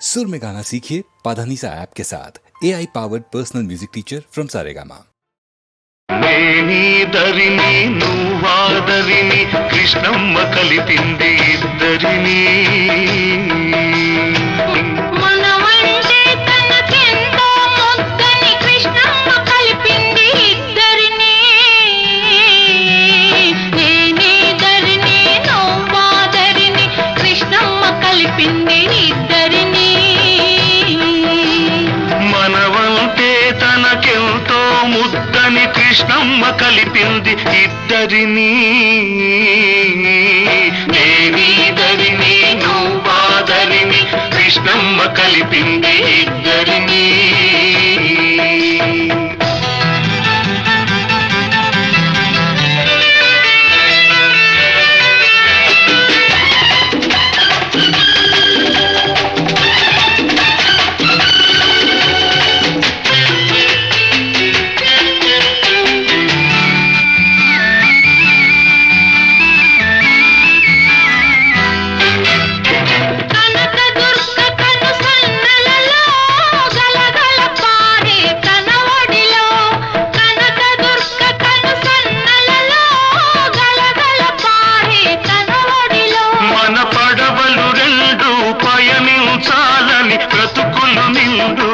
सुर में गाना सीखिए पाधानीसा ऐप के साथ A I powered personal music teacher from Saregama నేనీదరిని నువ్వాదరిని Krishnamma కలిపింది ఇద్దరిని ముద్దని కృష్ణమ్మ కలిపింది ఇద్దరిని. నేనీదరిని నువ్వాదరిని కృష్ణమ్మ కలిపింది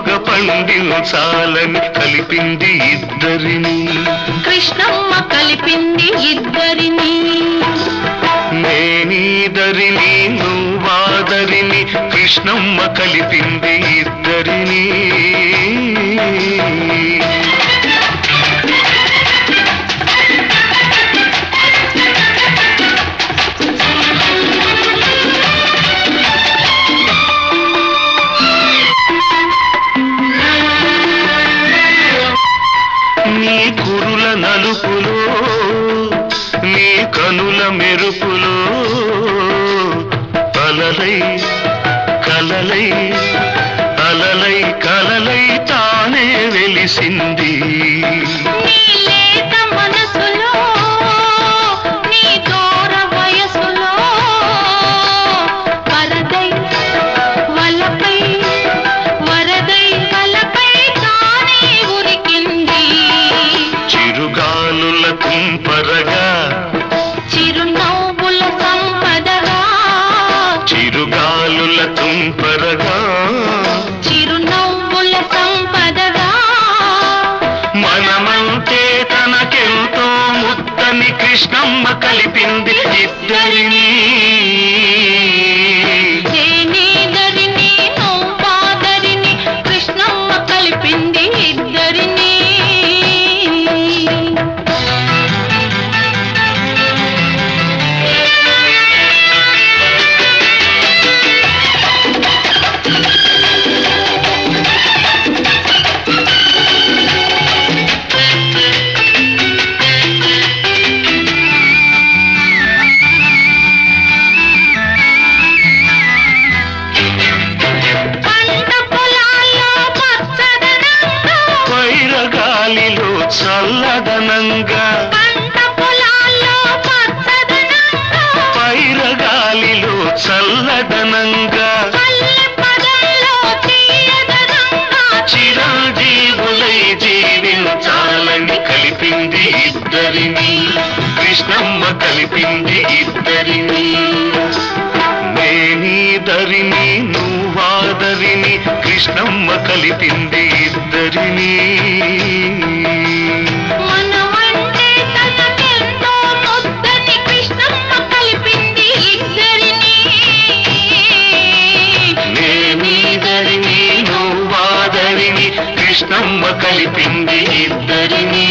నిండుగా పండించాలని కలిపింది ఇద్దరిని. కృష్ణమ్మ కలిపింది ఇద్దరిని. నేనీదరిని నువ్వాదరిని కృష్ణమ్మ కలిపింది ఇద్దరిని. కురుల నలుపులో నీ కనుల మెరుపులో. అలలై కలలై అలలై కలలై తానే వెలిసింది. కలిపింది ఇద్దరిని. నేనీదరిని నువ్వాదరిని కృష్ణమ్మ కలిపింది ఇద్దరిని. కృష్ణమ్మ కలిపింది ఇద్దరిని.